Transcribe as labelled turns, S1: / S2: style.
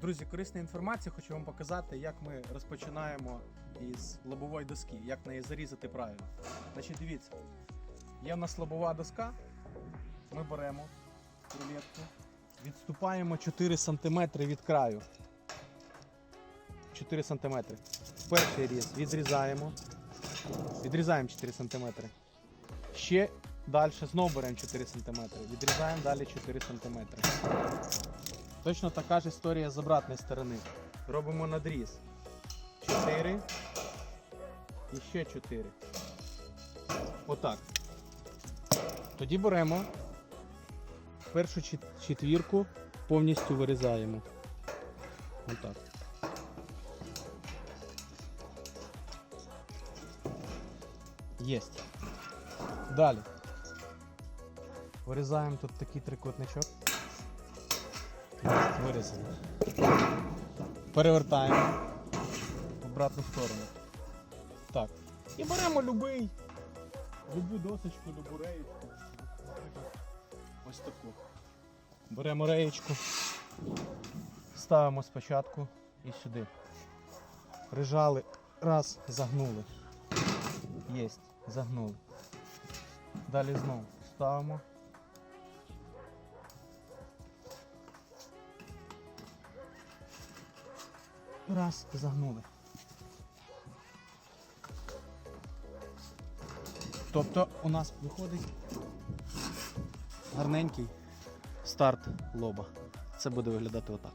S1: Друзі, корисна інформація, хочу вам показати, як ми розпочинаємо із лобової доски, як неї зарізати правильно. Значить, дивіться, є в нас лобова доска, ми беремо рулетку, відступаємо 4 см від краю. 4 см. Перший різ відрізаємо. Відрізаємо 4 см. Ще далі знову беремо 4 см. Відрізаємо далі 4 см. Точно така ж історія з обратної сторони. Робимо надріз. 4 і ще 4. Отак. Тоді беремо першу четвірку, повністю вирізаємо. Отак. Єсть. Далі. Вирізаємо тут такий трикутничок. Єсть, Вирізали. Перевертаємо в обратну сторону. Так. І беремо любий. Любу досочку, любу реєчку. Ось таку. Беремо реєчку, ставимо спочатку і сюди. Прижали, раз, загнули. Єсть, загнули. Далі знову ставимо. Раз, загнули. Тобто у нас виходить гарненький старт лоба. Це буде виглядати отак.